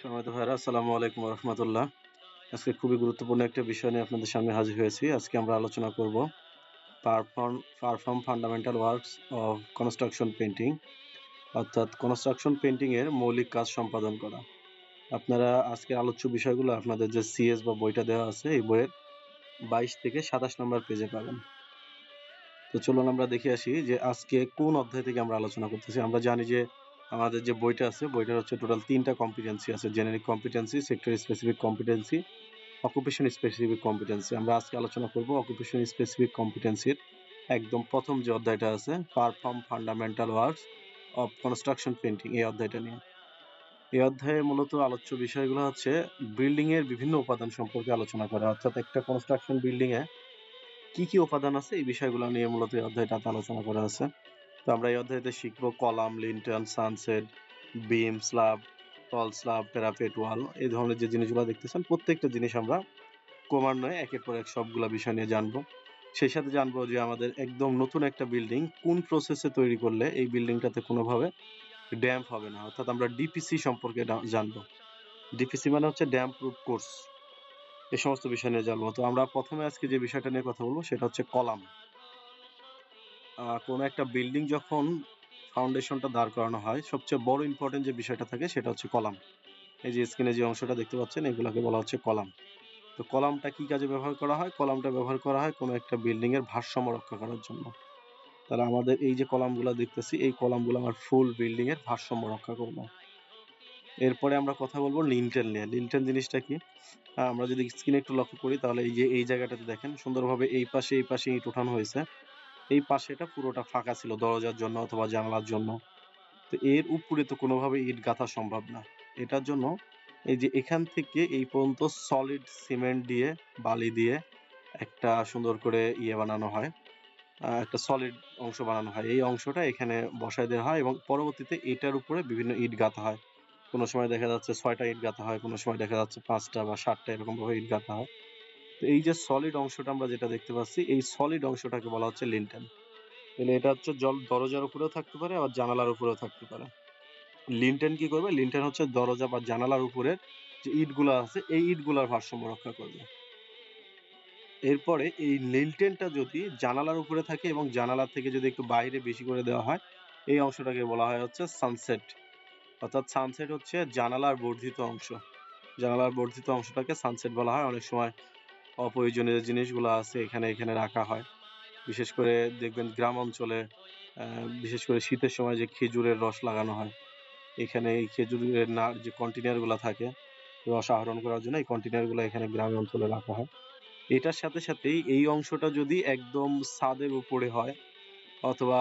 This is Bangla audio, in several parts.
সম্মানিত ভাইরা আসসালামু আলাইকুম রহমতুল্লাহ। আজকে খুবই গুরুত্বপূর্ণ একটা বিষয় নিয়ে আপনাদের সামনে হাজির হয়েছি। আজকে আমরা আলোচনা করব perform perform fundamental works of construction painting অর্থাৎ কনস্ট্রাকশন পেন্টিংয়ের মৌলিক কাজ সম্পাদন করা। আপনারা আজকের আলোচ্য বিষয়গুলো আপনাদের যে সিএস বা বইটা দেওয়া আছে, এই বইয়ের বাইশ থেকে সাতাশ নম্বর পেজে পাবেন। তো চলুন আমরা দেখে আসি যে আজকে কোন অধ্যায় থেকে আমরা আলোচনা করতেছি। আমরা জানি যে আমাদের যে বইটা আছে, বইটার হচ্ছে টোটাল তিনটা কম্পিটেন্সি আছে generic competency sector specific competency occupation specific competency আমরা আজকে আলোচনা করব অকুপেশন স্পেসিফিক কম্পিটেন্সির একদম প্রথম যে অধ্যায়টা আছে perform fundamental works of construction painting এই অধ্যায়টা নিয়ে। এই অধ্যায়ে মূলত আলোচ্য বিষয়গুলো হচ্ছে বিল্ডিং এর বিভিন্ন উপাদান সম্পর্কে আলোচনা করা। অর্থাৎ একটা কনস্ট্রাকশন বিল্ডিং এ কি কি উপাদান আছে, এই বিষয়গুলো নিয়ে মূলত এই অধ্যায়টাতে আলোচনা করা আছে। তো আমরা এই অধ্যায়তে শিখব column, lintel, sunshade, beam, slab তল স্ল্যাব প্যারাপেট ওয়াল এই ধরনের যে জিনিসগুলো দেখতেছেন, প্রত্যেকটা জিনিস আমরা ক্রমান্বয়ে একের পর এক সবগুলা বিষয় নিয়ে জানব। সেই সাথে জানব যে আমাদের একদম নতুন একটা বিল্ডিং কোন প্রসেসে তৈরি করলে এই বিল্ডিংটাতে কোনোভাবে ড্যাম্প হবে না? অর্থাৎ আমরা ডিপিসি সম্পর্কে জানব। ডিপিসি মানে হচ্ছে ড্যাম্প প্রুফ কোর্স এই সমস্ত বিষয় নিয়ে জানব। তো আমরা প্রথমে আজকে যে বিষয়টা নিয়ে কথা বলব, সেটা হচ্ছে কলাম। কোনো একটা বিল্ডিং যখন ফাউন্ডেশনটা দাঁড় করানো হয়, সবচেয়ে বড় ইম্পর্টেন্ট যে বিষয়টা থাকে সেটা হচ্ছে কলাম। এই যে স্ক্রিনে যে অংশটা দেখতে পাচ্ছেন, এগুলোকে বলা হচ্ছে কলাম। তো কলামটা কি কাজে ব্যবহার করা হয়? কলামটা ব্যবহার করা হয় কোনো একটা বিল্ডিং এর ভারসাম্য রক্ষা করার জন্য। তাহলে আমাদের এই যে কলামগুলো দেখতেছি, এই কলামগুলো আমার ফুল বিল্ডিং এর ভারসাম্য রক্ষা করবে। এরপরে আমরা কথা বলব লিন্টেল নিয়ে। লিন্টেল জিনিসটা কি? আমরা যদি স্ক্রিনে একটু লক্ষ্য করি, তাহলে এই যে, এই জায়গাটাতে দেখেন, সুন্দরভাবে এই পাশে এই পাশে ইট উঠানো হয়েছে। এই পাশেটা পুরোটা ফাঁকা ছিল দরজার জন্য অথবা জানালার জন্য। তো এর উপরে তো কোনোভাবে ইট গাঁথা সম্ভব না। এটার জন্য এই যে এখান থেকে এই পর্যন্ত সলিড সিমেন্ট দিয়ে, বালি দিয়ে একটা সুন্দর করে ইয়ে বানানো হয়। একটা সলিড অংশ বানানো হয়। এই অংশটা এখানে বসায় দেওয়া হয় এবং পরবর্তীতে এটার উপরে বিভিন্ন ইট গাঁথা হয়। কোনো সময় দেখা যাচ্ছে ছয়টা ইট গাঁথা হয়, কোনো সময় দেখা যাচ্ছে পাঁচটা বা সাতটা এরকম ভাবে ইট গাঁথা হয়। তো এই যে সলিড অংশটা আমরা যেটা দেখতে পাচ্ছি, এই সলিড অংশটাকে বলা হচ্ছে লিন্টেন তাহলে এটা হচ্ছে জল, দরজার উপরেও থাকতে পারে আবার জানালার উপরেও থাকতে পারে। লিন্টেন কি করবে? লিন্টেন হচ্ছে দরজা বা জানালার উপরে যে ইটগুলো আছে, এই ইটগুলোর ভারসাম্য রক্ষা করবে। এরপরে এই লিন্টেনটা যদি জানালার উপরে থাকে এবং জানালা থেকে যদি একটু বাইরে বেশি করে দেওয়া হয়, এই অংশটাকে বলা হয় হচ্ছে সানসেট অর্থাৎ সানসেট হচ্ছে জানালার বর্ধিত অংশ। জানালার বর্ধিত অংশটাকে সানসেট বলা হয়। অনেক সময় অপ্রয়োজনীয় জিনিসগুলো আছে এখানে এখানে রাখা হয়। বিশেষ করে দেখবেন গ্রাম অঞ্চলে বিশেষ করে শীতের সময় যে খেজুরের রস লাগানো হয়, এখানে এই খেজুরের না, যে কন্টেনারগুলো থাকে, রস আহরণ করার জন্য এই কন্টেনারগুলো এখানে গ্রাম অঞ্চলে রাখা হয়। এটার সাথে সাথেই এই অংশটা যদি একদম ছাদের উপরে হয়, অথবা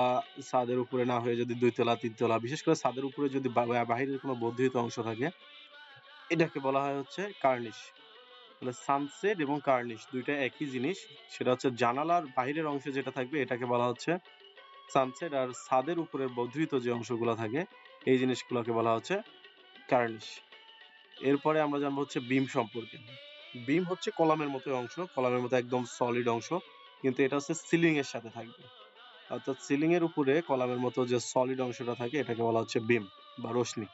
ছাদের উপরে না হয়ে যদি দুইতলা, তিনতলা, বিশেষ করে ছাদের উপরে যদি বাহিরের কোনো বর্ধিত অংশ থাকে, এটাকে বলা হয় হচ্ছে কার্নিশ। তাহলে সানসেট এবং কার্নিশ দুইটা একই জিনিস। সেটা হচ্ছে জানালার বাহিরের অংশে যেটা থাকবে, এটাকে বলা হচ্ছে সানসেট আর ছাদের উপরের বর্ধিত যে অংশগুলো থাকে, এই জিনিসগুলোকে বলা হচ্ছে কার্নিশ এরপরে আমরা জানব হচ্ছে বিম সম্পর্কে। বিম হচ্ছে কলামের মতো অংশ, কলামের মতো একদম সলিড অংশ, কিন্তু এটা হচ্ছে সিলিং এর সাথে থাকবে। অর্থাৎ সিলিং এর উপরে কলামের মতো যে সলিড অংশটা থাকে, এটাকে বলা হচ্ছে বিম বা রশ্মি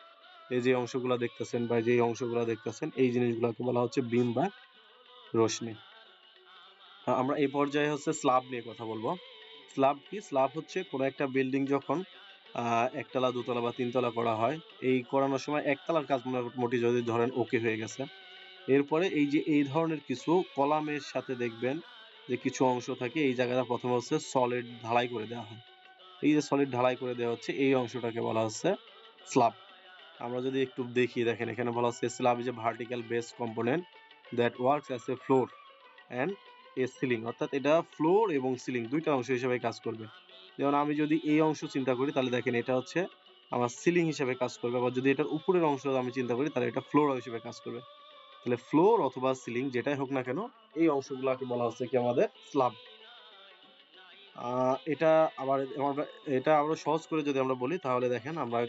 এই যে অংশগুলো দেখতেছেন বা যে অংশগুলো দেখতেছেন, এই জিনিসগুলোকে বলা হচ্ছে বিম বা রশ্মি। আমরা এই পর্যায়ে হচ্ছে স্ল্যাব নিয়ে কথা বলব। স্ল্যাব কি? স্ল্যাব হচ্ছে কোনো একটা বিল্ডিং যখন একতলা, দুতলা বা তিনতলা করা হয়, এই করানোর সময় একতলার কাজ মোটামুটি যদি ধরেন ওকে হয়ে গেছে। এরপরে এই যে এই ধরনের কিছু কলামের সাথে দেখবেন যে কিছু অংশ থাকে, এই জায়গাটা প্রথমে হচ্ছে সলিড ঢালাই করে দেওয়া হয়। এই যে সলিড ঢালাই করে দেওয়া হচ্ছে, এই অংশটাকে বলা হচ্ছে স্ল্যাব আমরা যদি একটু দেখি, দেখেন এখানে বলা হচ্ছে slab is a vertical base component that works as a floor and a ceiling অর্থাৎ এটা ফ্লোর এবং সিলিং দুইটা অংশ হিসেবে কাজ করবে। যেমন আমি যদি এই অংশ চিন্তা করি, তাহলে দেখেন এটা হচ্ছে আমার সিলিং হিসেবে কাজ করবে আবার যদি এটার উপরের অংশ আমি চিন্তা করি, তাহলে এটা ফ্লোর হিসেবে কাজ করবে। তাহলে ফ্লোর অথবা সিলিং যেটাই হোক না কেন, এই অংশগুলোকে বলা হচ্ছে কি আমাদের স্ল্যাব এটা আবার, এটা আরও সহজ করে যদি আমরা বলি, তাহলে দেখেন আমরা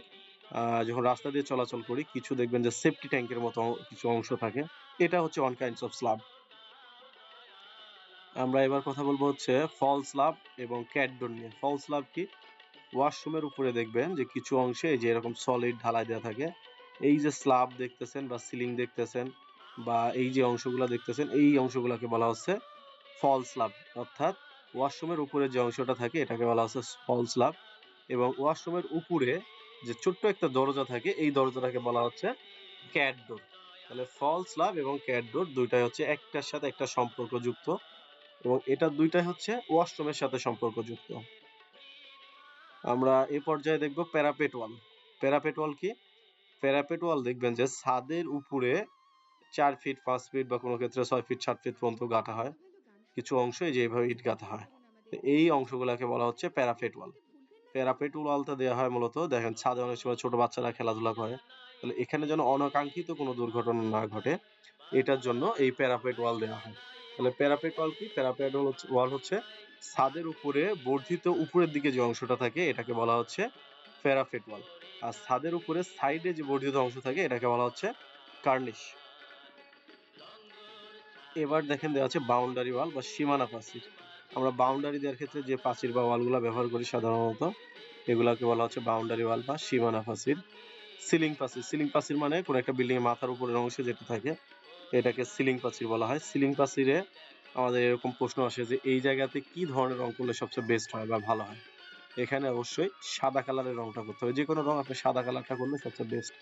যখন রাস্তা দিয়ে চলাচল করি, কিছু দেখবেন যে সেফটি ট্যাঙ্কের মতো কিছু অংশ থাকে। এটা হচ্ছে ওয়ান কাইন্ডস অফ স্ল্যাব আমরা এবার কথা বলব হচ্ছে ফল স্ল্যাব এবং ক্যাটডোর নিয়ে। ফল স্ল্যাব কি? ওয়াশরুমের উপরে দেখবেন যে কিছু অংশে যে এরকম সলিড ঢালাই দেওয়া থাকে। এই যে স্ল্যাব দেখতেছেন বা সিলিং দেখতেছেন বা এই যে অংশগুলো দেখতেছেন, এই অংশগুলোকে বলা হচ্ছে ফল স্ল্যাব অর্থাৎ ওয়াশরুমের উপরে যে অংশটা থাকে, এটাকে বলা হচ্ছে ফল স্ল্যাব এবং ওয়াশরুমের উপরে যে ছোট্ট একটা দরজা থাকে, এই দরজাটাকে বলা হচ্ছে ক্যাট ডোর তাহলে ফল স্ল্যাব এবং ক্যাট ডোর দুইটাই হচ্ছে একটার সাথে একটা সম্পর্কযুক্ত এবং এটা দুইটাই হচ্ছে ওয়াশরুমের সাথে সম্পর্কযুক্ত। আমরা এই পর্যায়ে দেখব প্যারাপেট ওয়াল প্যারাপেট ওয়াল কি? প্যারাপেট ওয়াল দেখবেন যে ছাদের উপরে চার ফিট পাঁচ ফিট বা কোনো ক্ষেত্রে ছয় ফিট সাত ফিট পর্যন্ত গাঁথা হয়। কিছু অংশ এই যে এইভাবে ইট গাঁথা হয়। এই অংশগুলোকে বলা হচ্ছে প্যারাপেট ওয়াল প্যারাপেট ওয়ালটা দেওয়া হয় মূলত। দেখেন, ছাদে অনেক সময় ছোট বাচ্চারা খেলাধুলা করে। তাহলে এখানে যেন অনাকাঙ্ক্ষিত কোনো দুর্ঘটনা না ঘটে, এটার জন্য এই প্যারাপেট ওয়াল দেওয়া হয়। তাহলে প্যারাপেট ওয়াল কি? প্যারাপেট ওয়াল হচ্ছে ছাদের উপরে বর্ধিত উপরের দিকে যে অংশটা থাকে, এটাকে বলা হচ্ছে প্যারাপেট ওয়াল আর ছাদের উপরে সাইডে যে বর্ধিত অংশ থাকে, এটাকে বলা হচ্ছে কার্নিশ এবার দেখেন দেওয়া আছে বাউন্ডারি ওয়াল বা সীমানা প্রাচীর। আমরা বাউন্ডারি দেওয়ার ক্ষেত্রে যে প্রাচীর বা ওয়ালগুলো ব্যবহার করি সাধারণত, এগুলাকে বলা হচ্ছে বাউন্ডারি ওয়াল বা সীমানা প্রাচীর সিলিং প্রাচীর সিলিং প্রাচীর মানে কোনো একটা বিল্ডিং এর মাথার উপরের অংশে যেটা থাকে, এটাকে সিলিং প্রাচীর বলা হয়। সিলিং প্রাচীরে আমাদের এরকম প্রশ্ন আসে যে এই জায়গাতে কি ধরনের রং করলে সবচেয়ে বেস্ট হয় বা ভালো হয়? এখানে অবশ্যই সাদা কালারের রংটা করতে হবে। যে কোনো রং আপনি সাদা কালারটা করলে সবচেয়ে বেস্ট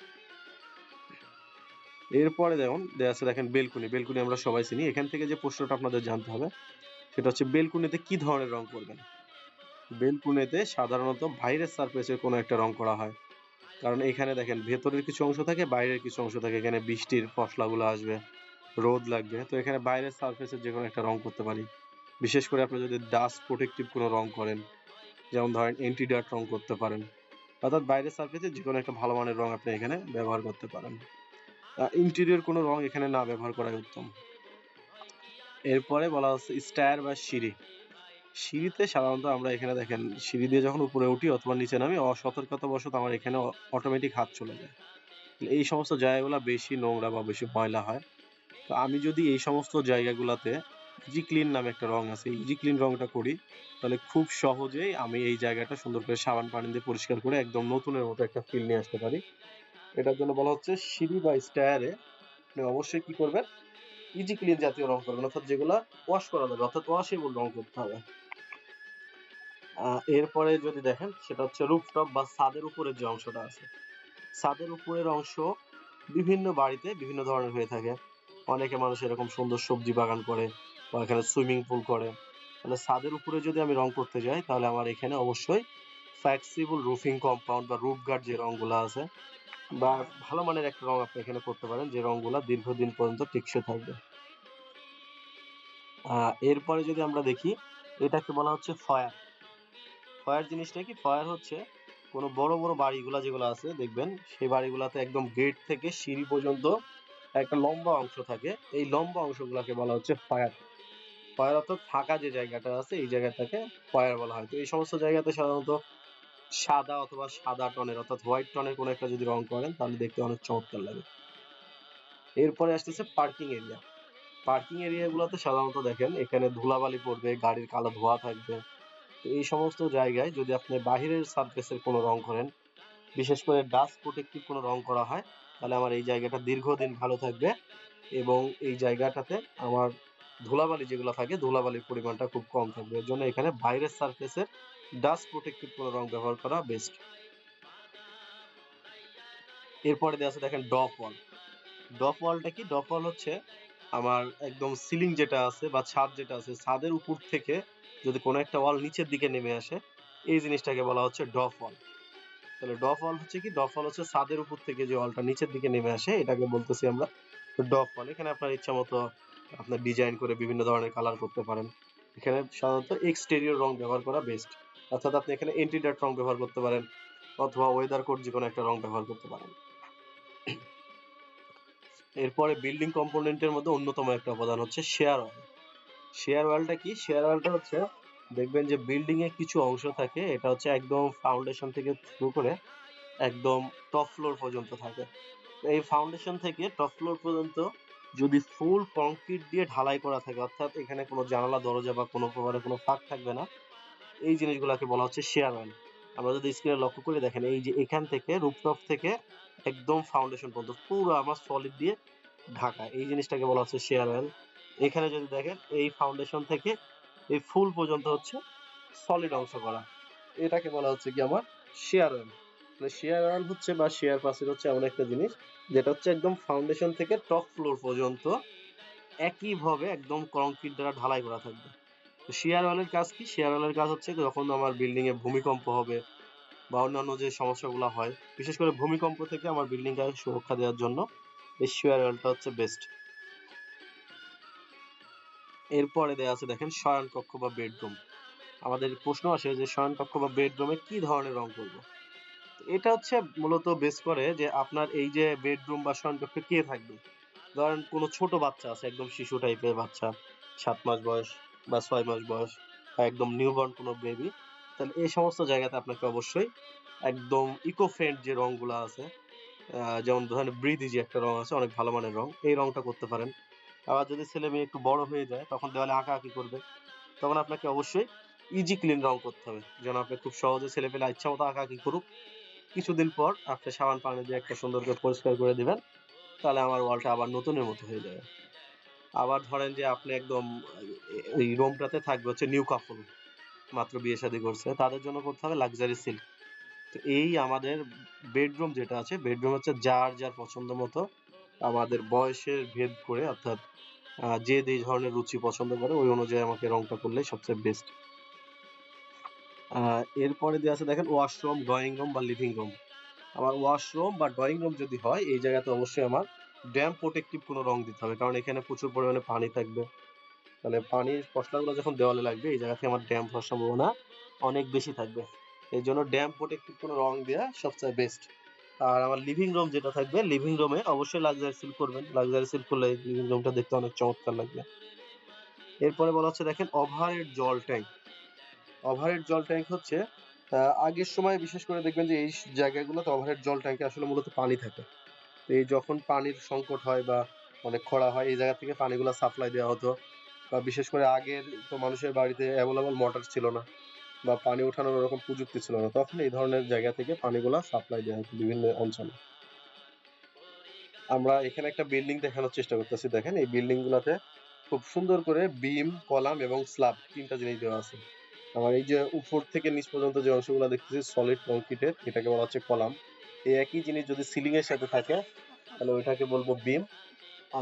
এরপরে দেখুন দেওয়া আছে দেখেন বেলকুনি। বেলকুনি আমরা সবাই চিনি। এখান থেকে যে প্রশ্নটা আপনাদের জানতে হবে সেটা হচ্ছে বেলকুনিতে কি ধরনের রং করবেন বেলকুনিতে সাধারণত বাইরের সারফেসে কোনো একটা রং করা হয়। কারণ এখানে দেখেন ভেতরের কিছু অংশ থাকে, বাইরের কিছু অংশ থাকে। এখানে বৃষ্টির ফসলাগুলো আসবে, রোদ লাগবে। তো এখানে বাইরের সারফেসে যে কোনো একটা রং করতে পারি। বিশেষ করে আপনি যদি ডাস্ট প্রোটেক্টিভ কোনো রং করেন, যেমন ধরেন অ্যান্টিডার্ট রং করতে পারেন, অর্থাৎ বাইরের সারফেসে যে কোনো একটা ভালো মানের রং আপনি এখানে ব্যবহার করতে পারেন। ইন্টেরিয়র কোনো রং এখানে না ব্যবহার করাই উত্তম। এরপরে বলা হচ্ছে স্টায়ার বা সিঁড়ি। সিঁড়িতে সাধারণত আমরা এখানে দেখেন, সিঁড়ি দিয়ে যখন উপরে উঠি অথবা নিচে নামি অসতর্কতা বশত আমার এখানে অটোমেটিক হাত চলে যায়। এই সমস্ত জায়গাগুলো বেশি নোংরা বা বেশি ময়লা হয়। তো আমি যদি এই সমস্ত জায়গাগুলোতে ইজি ক্লিন নামে একটা রং আছে ইজি ক্লিন রংটা করি, তাহলে খুব সহজেই আমি এই জায়গাটা সুন্দর করে সাবান পানি দিয়ে পরিষ্কার করে একদম নতুনের মতো একটা ফিল নিয়ে আসতে পারি। এটার জন্য বলা হচ্ছে সিঁড়ি বা স্টায়ারে আপনি অবশ্যই কি করবেন? ইজি ক্লিন জাতীয় রং করবেন, অর্থাৎ যেগুলা ওয়াশ করা যাবে, অর্থাৎ ওয়াশেবল রং করতে হবে। এরপরে যদি দেখেন, সেটা হচ্ছে রুফটপ বা ছাদের উপরের যে অংশটা আছে। ছাদের উপরের অংশ বিভিন্ন বাড়িতে বিভিন্ন ধরনের হয়ে থাকে। অনেকে মানুষ এরকম সুন্দর সবজি বাগান করে, বা এখানে সুইমিং পুল করে। তাহলে ছাদের উপরে যদি আমি রং করতে যাই, তাহলে আমার এখানে অবশ্যই ফ্লেক্সিবল রুফিং কম্পাউন্ড বা রুফ গার্ড যে রংগুলো আছে, বা ভালো মানের একটা রং আপনি এখানে করতে পারেন, যে রংগুলো দীর্ঘদিন পর্যন্ত টিকসে থাকবে। এরপরে যদি আমরা দেখি, এটাকে বলা হচ্ছে ফয়ার ফয়ার জিনিসটা কি? ফয়ার হচ্ছে কোনো বড় বড় বাড়িগুলা যেগুলো আছে, দেখবেন সেই বাড়িগুলাতে একদম গেট থেকে সিঁড়ি পর্যন্ত একটা লম্বা অংশ থাকে। এই লম্বা অংশগুলোকে বলা হচ্ছে ফায়ার ফায়ার অর্থাৎ ফাঁকা যে জায়গাটা আছে, এই জায়গাটাকে ফায়ার বলা হয়। তো এই সমস্ত জায়গাতে সাধারণত সাদা অথবা সাদা টনের অর্থাৎ হোয়াইট টনের কোনো একটা যদি রং করেন, তাহলে দেখতে অনেক চমৎকার লাগে। এরপরে আসতেছে পার্কিং এরিয়া পার্কিং এরিয়াগুলোতে সাধারণত দেখেন, এখানে ধুলাবালি পড়বে, গাড়ির কালো ধোয়া থাকবে। তো এই সমস্ত জায়গায় যদি আপনি বাহিরের সারফেসের কোনো রং করেন, বিশেষ করে ডাস্ট প্রোটেক্টিভ কোনো রং করা হয়, তাহলে আমার এই জায়গাটা দীর্ঘদিন ভালো থাকবে এবং এই জায়গাটাতে আমার ধুলাবালি যেগুলো থাকে, ধুলাবালির পরিমাণটা খুব কম থাকবে। এর জন্য এখানে বাইরের সারফেসের ডাস্ট প্রোটেক্টিভ কোনো রং ব্যবহার করা বেস্ট এরপরে দেওয়া আছে দেখেন ডপ ওয়াল ডপ ওয়ালটা কি? ডপ ওয়াল হচ্ছে আমার একদম সিলিং যেটা আছে বা ছাদ যেটা আছে, ছাদের উপর থেকে যদি কোনো একটা ওয়াল নিচের দিকে নেমে আসে, এই জিনিসটাকে বলা হচ্ছে ডপ ওয়াল তাহলে ডপ ওয়াল হচ্ছে কি? ডপ ওয়াল হচ্ছে ছাদের উপর থেকে যে ওয়ালটা নিচের দিকে নেমে আসে, এটাকে বলতেছি আমরা ডপ ওয়াল এখানে আপনার ইচ্ছা মতো আপনার ডিজাইন করে বিভিন্ন ধরনের কালার করতে পারেন। এখানে সাধারণত এক্সটেরিয়র রং ব্যবহার করা বেস্ট অর্থাৎ আপনি এখানে এন্টিডার্ট রং ব্যবহার করতে পারেন অথবা ওয়েদার কোড যে কোনো একটা রং ব্যবহার করতে পারেন। এরপরে বিল্ডিং কম্পোনেন্টের মধ্যে অন্যতম একটা উপাদান হচ্ছে শেয়ার ওয়াল শেয়ার ওয়ালটা কি? শেয়ার ওয়ালটা হচ্ছে, দেখবেন যে বিল্ডিং এর কিছু অংশ থাকে, এটা হচ্ছে একদম ফাউন্ডেশন থেকে শুরু করে একদম টপ ফ্লোর পর্যন্ত থাকে। এই ফাউন্ডেশন থেকে টপ ফ্লোর পর্যন্ত যদি ফুল কংক্রিট দিয়ে ঢালাই করা থাকে, অর্থাৎ এখানে কোনো জানালা, দরজা বা কোনো প্রকারের কোনো ফাঁক থাকবে না এই জিনিসগুলোকে বলা হচ্ছে শেয়ার ওয়াল আমরা যদি স্ক্রিনে লক্ষ্য করে দেখেন, এই যে এখান থেকে রুফটপ থেকে একদম ফাউন্ডেশন পর্যন্ত পুরো আমার সলিড দিয়ে ঢাকা। এই জিনিসটাকে বলা হচ্ছে শেয়ার অয়েল এখানে যদি দেখেন, এই ফাউন্ডেশন থেকে এই ফুল পর্যন্ত হচ্ছে সলিড অংশ করা। এটাকে বলা হচ্ছে কি আমার শেয়ার অয়েল মানে শেয়ার অয়েল হচ্ছে বা শেয়ার পাসের হচ্ছে এমন একটা জিনিস, যেটা হচ্ছে একদম ফাউন্ডেশন থেকে টপ ফ্লোর পর্যন্ত একইভাবে একদম কংক্রিট দ্বারা ঢালাই করা থাকবে। তো শেয়ার অয়েলের কাজ কি? শেয়ার অয়েলের কাজ হচ্ছে যখন আমার বিল্ডিং এ ভূমিকম্প হবে বা অন্যান্য যে সমস্যাগুলো হয়, বিশেষ করে ভূমিকম্প থেকে আমার বিল্ডিংটাকে সুরক্ষা দেওয়ার জন্য এই শেয়ার অয়েলটা হচ্ছে বেস্ট এরপরে দেওয়া আছে, দেখেন, শয়ন কক্ষ বা বেডরুম আমাদের প্রশ্ন আসে যে শয়ন কক্ষ বা বেডরুমে কি ধরনের রং করব? এটা হচ্ছে মূলত বেস করে যে আপনার এই যে বেডরুম বা শয়ন কক্ষে কে থাকবে? ধরেন কোনো ছোট বাচ্চা আছে, একদম শিশু টাইপের বাচ্চা, সাত মাস বয়স। বা ছয় মাস বয়স বা একদম নিউবর্ন কোনো বেবি তাহলে এই সমস্ত জায়গাতে আপনাকে অবশ্যই একদম ইকো ফ্রেন্ড যে রংগুলো আছে যেমন ধরেন ব্রিদি যে একটা রং আছে, অনেক ভালো মানের রং, এই রংটা করতে পারেন। আবার যদি ছেলে মেয়ে একটু বড় হয়ে যায়, তখন দেওয়ালে আঁকা আঁকি করবে, তখন আপনাকে অবশ্যই ইজি ক্লিন রং করতে হবে। যেন আপনি খুব সহজে ছেলে পেলে ইচ্ছা মতো আঁকা আঁকি করুক। কিছুদিন পর আপনি সাবান পানি দিয়ে একটা সুন্দর করে পরিষ্কার করে দিবেন, তাহলে আমার ওয়ালটা আবার নতুনের মতো হয়ে যাবে। আবার ধরেন যে আপনি একদম এই রুমটাতে থাকবে হচ্ছে নিউ কাপল, মাত্র বিয়ে শাদী করছে, তাদের জন্য করতে হবে লাক্সারি সিল্ক তো এই আমাদের বেডরুম যেটা আছে বেডরুম হচ্ছে যার যার পছন্দ মতো, আমাদের বয়সের ভেদ করে, অর্থাৎ যে যে ধরনের রুচি পছন্দ করে, ওই অনুযায়ী আমাকে রংটা করলে সবচেয়ে বেস্ট এরপরে দেওয়া আছে, দেখেন ওয়াশরুম ড্রয়িং রুম বা লিভিং রুম আমার ওয়াশরুম বা ড্রয়িং রুম যদি হয়, এই জায়গাতে অবশ্যই আমার ড্যাম প্রোটেক্টিভ কোনো রং দিতে হবে। কারণ এখানে প্রচুর পরিমাণে পানি থাকবে। তাহলে পানির পশলাগুলো যখন দেওয়ালে লাগবে, এই জায়গা থেকে আমার ড্যাম হওয়ার সম্ভাবনা অনেক বেশি থাকবে। এই জন্য ড্যাম প্রোটেক্টিভ কোনো রং দেওয়া সবচেয়ে বেস্ট আর আমার লিভিং রুম যেটা থাকবে লিভিং রুমে অবশ্যই লাক্সারি সিল করবেন। লাক্সারি সিল করলে লিভিং রুমটা দেখতে অনেক চমৎকার লাগবে। এরপরে বলা হচ্ছে, দেখেন ওভারহেড জল ট্যাঙ্ক ওভারহেড জল ট্যাঙ্ক হচ্ছে আগের সময় বিশেষ করে দেখবেন যে এই জায়গাগুলোতে ওভারহেড জল ট্যাঙ্কে আসলে মূলত পানি থাকে। এই যখন পানির সংকট হয় বা অনেক খরা হয়, এই জায়গা থেকে পানিগুলো সাপ্লাই দেওয়া হতো। বা বিশেষ করে আগের তো মানুষের বাড়িতে অ্যাভেলেবল মোটর ছিল না বা পানি ওঠানোর ওরকম প্রযুক্তি ছিল না, তখন এই ধরনের জায়গা থেকে পানিগুলা সাপ্লাই দেওয়া হতো বিভিন্ন অঞ্চলে। আমরা এখানে একটা বিল্ডিং দেখানোর চেষ্টা করতেছি, দেখেন এই বিল্ডিং গুলাতে খুব সুন্দর করে বিম কলাম এবং স্ল্যাব তিনটা জিনিস দেওয়া আছে। আমার এই যে উপর থেকে নিচ পর্যন্ত যে অংশগুলো দেখতেছি সলিড কংক্রিটের এটাকে বলা হচ্ছে কলাম। এই একই জিনিস যদি সিলিং এর সাথে থাকে, তাহলে ওইটাকে বলব বিম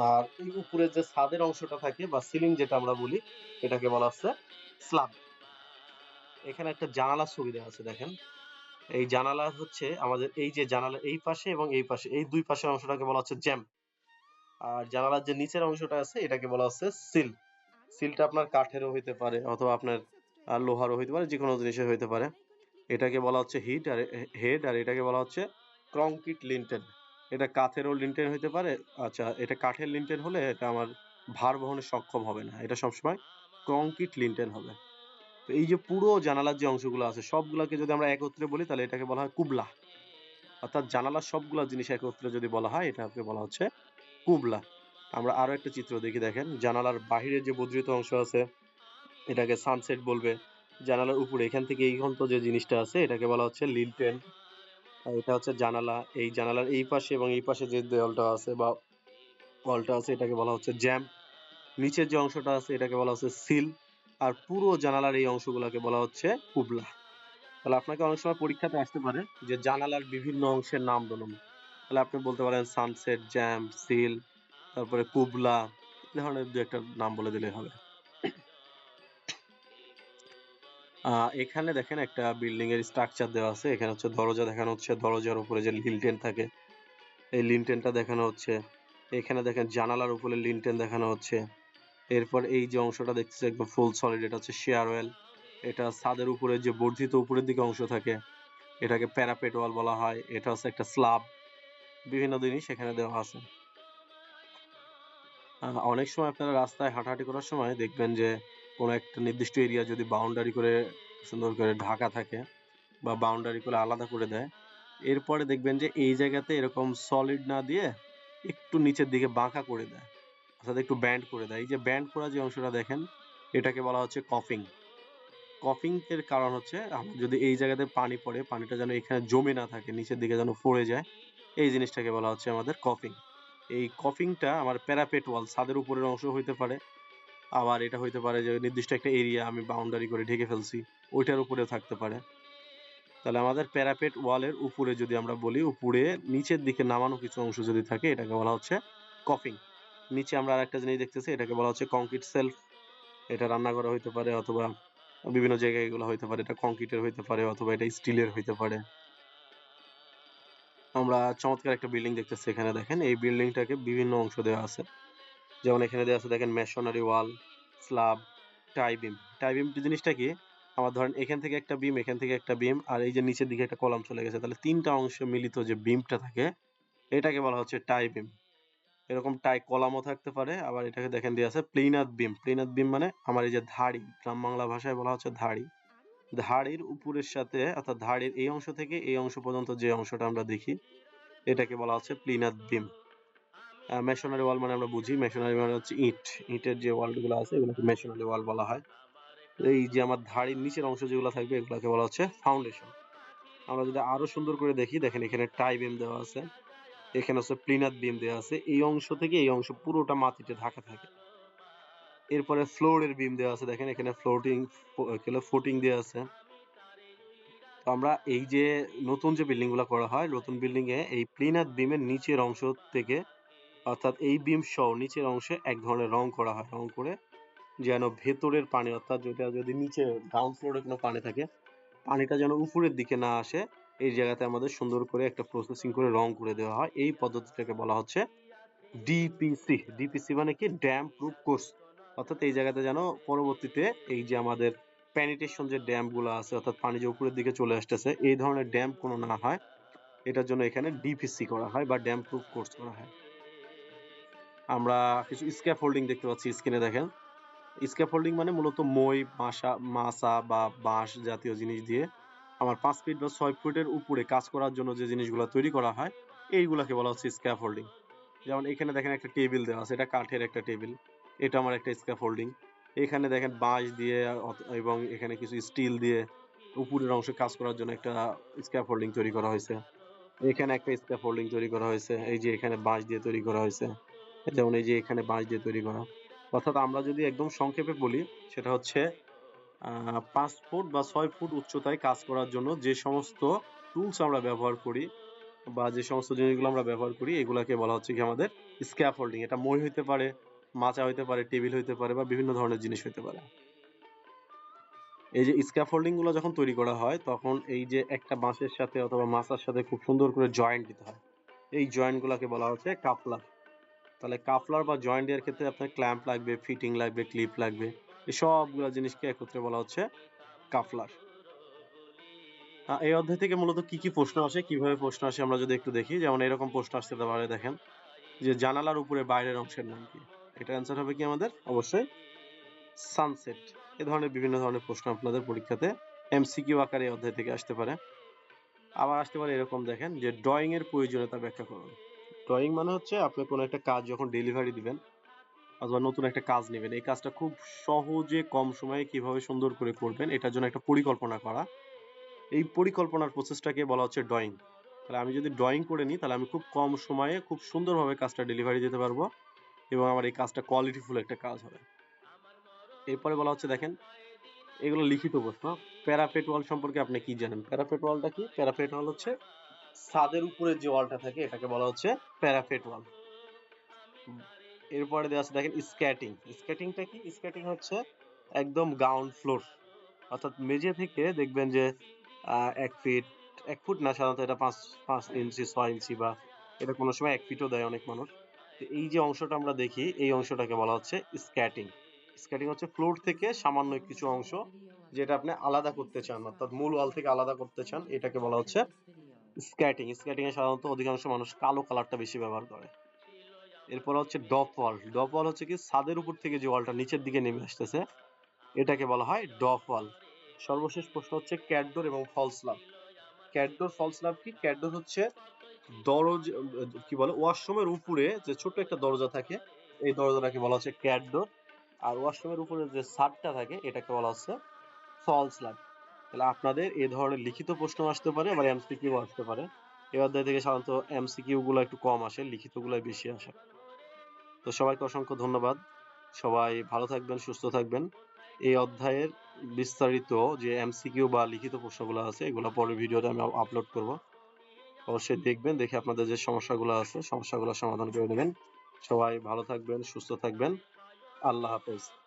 আর এই উপরের যে ছাদের অংশটা থাকে বা সিলিং যেটা আমরা বলি, এটাকে বলা হচ্ছে স্ল্যাব এখানে একটা জানালার দেওয়া আছে, দেখেন। এই জানালা হচ্ছে আমাদের এই যে জানালা এই পাশে এবং এই পাশে, এই দুই পাশের অংশটাকে বলা হচ্ছে জ্যাম আর জানালার যে নিচের অংশটা আছে, এটাকে বলা হচ্ছে সিল সিলটা আপনার কাঠেরও হইতে পারে অথবা আপনার লোহারও হইতে পারে যে কোনো জিনিসের হইতে পারে। এটাকে বলা হচ্ছে হিট আর হেড আর এটাকে বলা হচ্ছে কংক্রিট লিন্টেন এটা কাঠেরও লিন্টেন হইতে পারে আচ্ছা এটা কাঠের লিন্টেন হলে এটা আমার ভার বহনে সক্ষম হবে না, এটা সবসময় কংক্রিট লিন্টেন হবে। তো এই যে পুরো জানালার যে অংশগুলো আছে, সবগুলাকে যদি আমরা একত্রে বলি, তাহলে এটাকে বলা হয় কুবলা। অর্থাৎ জানালার সবগুলা জিনিস একত্রে যদি বলা হয়, এটাকে বলা হচ্ছে কুবলা। আমরা আরও একটা চিত্র দেখি, দেখেন, জানালার বাহিরের যে বর্ধিত অংশ আছে, এটাকে সানসেট বলবে। জানালার উপরে, এখান থেকে এই পর্যন্ত যে জিনিসটা আছে, এটাকে বলা হচ্ছে লিন্টেন এটা হচ্ছে জানালা। এই জানালার এই পাশে এবং এই পাশে যে দেওয়ালটা আছে বা ওয়ালটা আছে, এটাকে বলা হচ্ছে জ্যাম। নিচের যে অংশটা আছে, এটাকে বলা হচ্ছে সিল। আর পুরো জানালার এই অংশগুলোকে বলা হচ্ছে কুবলা তাহলে আপনাকে অনেক সময় পরীক্ষাতে আসতে পারে যে জানালার বিভিন্ন অংশের নাম বলুন। তাহলে আপনি বলতে পারেন সানসেট জ্যাম সিল তারপরে কুবলা এই ধরনের দু একটা নাম বলে দিলে হবে। এখানে দেখেন একটা বিল্ডিং এর স্ট্রাকচার দেওয়া আছে। এখানে হচ্ছে দরজা দেখানো হচ্ছে। দরজার উপরে যে লিনটেন থাকে, এই লিনটেনটা দেখানো হচ্ছে। এখানে দেখেন জানালার উপরে লিনটেন দেখানো হচ্ছে। এরপর এই যে অংশটা দেখতেছে একদম ফুল সলিড এটা হচ্ছে শেয়ার ওয়েল এটা ছাদের উপরে যে বর্ধিত উপরের দিকে অংশ থাকে, এটাকে প্যারাপেট ওয়াল বলা হয়। এটা হচ্ছে একটা স্ল্যাব বিভিন্ন জিনিস এখানে দেওয়া আছে। অনেক সময় আপনারা রাস্তায় হাঁটাহাঁটি করার সময় দেখবেন যে কোনো একটা নির্দিষ্ট এরিয়া যদি বাউন্ডারি করে সুন্দর করে ঢাকা থাকে বা বাউন্ডারি করে আলাদা করে দেয়, এরপরে দেখবেন যে এই জায়গাতে এরকম সলিড না দিয়ে একটু নিচের দিকে বাঁকা করে দেয়, অর্থাৎ একটু ব্যান্ড করে দেয়। এই যে ব্যান্ড করা যে অংশটা দেখেন, এটাকে বলা হচ্ছে কফিং কফিং এর কারণ হচ্ছে যদি এই জায়গাতে পানি পড়ে, পানিটা যেন এখানে জমে না থাকে, নিচের দিকে যেন পড়ে যায়, এই জিনিসটাকে বলা হচ্ছে আমাদের কফিং এই কফিংটা আমার প্যারাপেট ওয়াল ছাদের উপরের অংশ হইতে পারে আবার এটা হইতে পারে যে নির্দিষ্ট একটা এরিয়া আমি বাউন্ডারি করে ঢেকে ফেলছি, ওইটার উপরেও থাকতে পারে। তাহলে আমাদের প্যারাপেট ওয়ালের উপরে যদি আমরা বলি, উপরে নিচের দিকে নামানো কিছু অংশ যদি থাকে, এটাকে বলা হচ্ছে কফিং নিচে আমরা আরেকটা জিনিস দেখতেছি, এটাকে বলা হচ্ছে কংক্রিট সেলফ এটা রান্না করা হইতে পারে অথবা বিভিন্ন জায়গায় এগুলো হইতে পারে, এটা কংক্রিটের হইতে পারে অথবা এটা স্টিলের হইতে পারে। আমরা চমৎকার একটা বিল্ডিং দেখতেছি এখানে, দেখেন এই বিল্ডিংটাকে বিভিন্ন অংশ দেওয়া আছে। যেমন এখানে দেওয়া আছে, দেখেন masonry wall slab tie beam tie beam জিনিসটা কি? আমার ধরেন এখান থেকে একটা বিম এখান থেকে একটা বিম আর এই যে নিচের দিকে একটা কলাম চলে গেছে। তাহলে তিনটা অংশ মিলিত যে বিমটা থাকে, এটাকে বলা হচ্ছে টাই বিম এরকম টাই কলামও থাকতে পারে, আবার এটাকে দেখেন দিয়ে আছে প্লেনার বিম প্লেনার বিম মানে আমার এই যে ধাড়ি, গ্রাম বাংলা ভাষায় বলা হচ্ছে ধাড়ি। ধাড়ির উপরের সাথে, অর্থাৎ ধাড়ির এই অংশ থেকে এই অংশ পর্যন্ত যে অংশটা আমরা দেখি, এটাকে বলা হচ্ছে প্লিনার বিম মেশনারি ওয়াল মানে আমরা বুঝি। মেশনারি মানে হচ্ছে ইট। ইটের যে ওয়ালগুলো আছে, এগুলোকে মেশনারি ওয়াল বলা হয়। এই যে আমার ধাড়ির নিচের অংশ যেগুলো থাকবে, এগুলোকে বলা হচ্ছে ফাউন্ডেশন। আমরা যদি আরও সুন্দর করে দেখি, দেখেন এখানে টাই বিম দেওয়া আছে, এখানে হচ্ছে প্লিনার বিম দেওয়া আছে। এই অংশ থেকে এই অংশ পুরোটা মাটিতে ঢাকা থাকে। এরপরে ফ্লোরের বিম দেওয়া আছে, দেখেন এখানে ফ্লোটিং ফুটিং দেওয়া আছে। তো আমরা এই যে নতুন যে বিল্ডিংগুলো করা হয়, নতুন বিল্ডিং এ এই প্লিনার বিমের নিচের অংশ থেকে অর্থাৎ এই বিম সহ নিচের অংশে এক ধরনের রং করা হয়। রং করে যেন ভেতরের পানি, অর্থাৎ যেটা যদি নিচে গ্রাউন্ড ফ্লোরে কোনো পানি থাকে, পানিটা যেন উপরের দিকে না আসে, এই জায়গাতে আমাদের সুন্দর করে একটা প্রসেসিং করে রং করে দেওয়া হয়। এই পদ্ধতিটাকে বলা হচ্ছে ডিপিসি ডিপিসি মানে কি? ড্যাম প্রুফ কোর্স অর্থাৎ এই জায়গাতে যেন পরবর্তীতে এই যে আমাদের প্যানিটেশন যে ড্যামগুলো আছে, অর্থাৎ পানি যে উপরের দিকে চলে আসতেছে, এই ধরনের ড্যাম কোনো না হয়, এটার জন্য এখানে ডিপিসি করা হয় বা ড্যাম প্রুফ কোর্স করা হয়। আমরা কিছু স্ক্যাপ হোল্ডিং দেখতে পাচ্ছি স্ক্রিনে দেখেন। স্ক্যাপ হোল্ডিং মানে মূলত মই, মাসা মাসা বা বাঁশ জাতীয় জিনিস দিয়ে আমার পাঁচ ফিট বা ছয় ফুটের উপরে কাজ করার জন্য যে জিনিসগুলো তৈরি করা হয়, এইগুলাকে বলা হচ্ছে স্ক্যাপ হোল্ডিং যেমন এখানে দেখেন একটা টেবিল দেওয়া আছে, এটা কাঠের একটা টেবিল, এটা আমার একটা স্ক্যাপ হোল্ডিং এখানে দেখেন বাঁশ দিয়ে এবং এখানে কিছু স্টিল দিয়ে উপরের অংশে কাজ করার জন্য একটা স্ক্যাপ হোল্ডিং তৈরি করা হয়েছে। এখানে একটা স্ক্যাপ হোল্ডিং তৈরি করা হয়েছে, এই যে এখানে বাঁশ দিয়ে তৈরি করা হয়েছে। যেমন এই যে এখানে বাঁশ দিয়ে তৈরি করা। অর্থাৎ আমরা যদি একদম সংক্ষেপে বলি, সেটা হচ্ছে পাঁচ ফুট বা ছয় ফুট উচ্চতায় কাজ করার জন্য যে সমস্ত টুলস আমরা ব্যবহার করি বা যে সমস্ত জিনিসগুলো আমরা ব্যবহার করি, এগুলাকে বলা হচ্ছে কি আমাদের স্ক্যাফোল্ডিং এটা মই হইতে পারে, মাচা হইতে পারে, টেবিল হইতে পারে বা বিভিন্ন ধরনের জিনিস হইতে পারে। এই যে স্ক্যাফোল্ডিংগুলো যখন তৈরি করা হয়, তখন এই যে একটা বাঁশের সাথে অথবা মাচার সাথে খুব সুন্দর করে জয়েন্ট দিতে হয়। এই জয়েন্ট গুলাকে বলা হচ্ছে কাফলার তাহলে কাফলার বা জয়েন্ট দেওয়ার ক্ষেত্রে আপনার ক্ল্যাম্প লাগবে ফিটিং লাগবে ক্লিপ লাগবে, এই সবগুলো জিনিসকে একত্রে বলা হচ্ছে কাফলার। এই অধ্যায় থেকে মূলত কি কি প্রশ্ন আসে, কীভাবে প্রশ্ন আসে আমরা যদি একটু দেখি, যেমন এরকম প্রশ্ন আসতে পারে, দেখেন, যে জানালার উপরে বাইরের অংশের নাম কি? এটা অ্যান্সার হবে কি আমাদের? অবশ্যই সানসেট এ ধরনের বিভিন্ন ধরনের প্রশ্ন আপনাদের পরীক্ষাতে এমসিকিউ আকারে অধ্যায় থেকে আসতে পারে। আবার আসতে পারে এরকম, দেখেন, যে ড্রয়িং এর প্রয়োজনীয়তা ব্যাখ্যা করুন। ড্রয়িং মানে হচ্ছে আপনি কোনো একটা কাজ যখন ডেলিভারি দিবেন অথবা নতুন একটা কাজ নেবেন, এই কাজটা খুব সহজে কম সময়ে কীভাবে সুন্দর করে করবেন এটার জন্য একটা পরিকল্পনা করা। এই পরিকল্পনার প্রসেসটাকে বলা হচ্ছে ড্রয়িং তাহলে আমি যদি ড্রয়িং করে নিই, তাহলে আমি খুব কম সময়ে খুব সুন্দরভাবে কাজটা ডেলিভারি দিতে পারব এবং আমার এই কাজটা কোয়ালিটিফুল একটা কাজ হবে। এরপরে বলা হচ্ছে দেখেন, এগুলো লিখিত প্রশ্ন। প্যারাপেট ওয়াল সম্পর্কে আপনি কি জানেন? প্যারাপেট ওয়ালটা কি? প্যারাপেট ওয়াল হচ্ছে ছাদের উপরে যে ওয়ালটা থাকে, এটাকে বলা হচ্ছে প্যারাপেট ওয়াল এরপরে দেওয়া আছে, দেখেন স্ক্যাটিং স্ক্যাটিংটা কি? স্ক্যাটিং হচ্ছে একদম গ্রাউন্ড ফ্লোর অর্থাৎ মেঝে থেকে দেখবেন যে এক ফিট এক ফুট না, সাধারণত এটা পাঁচ পাঁচ ইঞ্চি, ছয় ইঞ্চি বা এটা কোনো সময় এক ফিটও দেয় অনেক মানুষ। তো এই যে অংশটা আমরা দেখি, এই অংশটাকে বলা হচ্ছে স্ক্যাটিং স্ক্যাটিং হচ্ছে ফ্লোর থেকে সামান্য কিছু অংশ যেটা আপনি আলাদা করতে চান, অর্থাৎ মূল ওয়াল থেকে আলাদা করতে চান, এটাকে বলা হচ্ছে স্ক্যাটিং স্ক্যাটিং এ সাধারণত অধিকাংশ মানুষ কালো কালারটা বেশি ব্যবহার করে। এরপর হচ্ছে ডপ ওয়াল ডপ ওয়াল হচ্ছে কি ছাদের উপর থেকে যে ওয়ালটা নিচের দিকে নেমে আসতেছে, এটাকে বলা হয় ডপ ওয়াল সর্বশেষ প্রশ্ন হচ্ছে ক্যাটডোর এবং ফলস লাভ ক্যাটডোর ফলস লাভ কি? ক্যাটডোর হচ্ছে দরজ, কি বলে, ওয়াশরুমের উপরে যে ছোট্ট একটা দরজা থাকে, এই দরজাটাকে বলা হচ্ছে ক্যাটডোর আর ওয়াশরুমের উপরে যে ছাদটা থাকে, এটাকে বলা হচ্ছে ফলস লাগে তাহলে আপনাদের এই ধরনের লিখিত প্রশ্ন আসতে পারে, আবার এমসিকিউ আসতে পারে। এই অধ্যায় থেকে সাধারণত এমসিকিউ গুলো একটু কম আসে লিখিত গুলাই বেশি আসে। তো সবাইকে অসংখ্য ধন্যবাদ। সবাই ভালো থাকবেন, সুস্থ থাকবেন। এই অধ্যায়ের বিস্তারিত যে এমসিকিউ বা লিখিত প্রশ্নগুলো আছে, এগুলো পরের ভিডিওতে আমি আপলোড করব। অবশ্যই দেখবেন, দেখে আপনাদের যে সমস্যাগুলো আছে সমস্যাগুলো সমাধান করে নেবেন। সবাই ভালো থাকবেন, সুস্থ থাকবেন। আল্লাহ হাফেজ।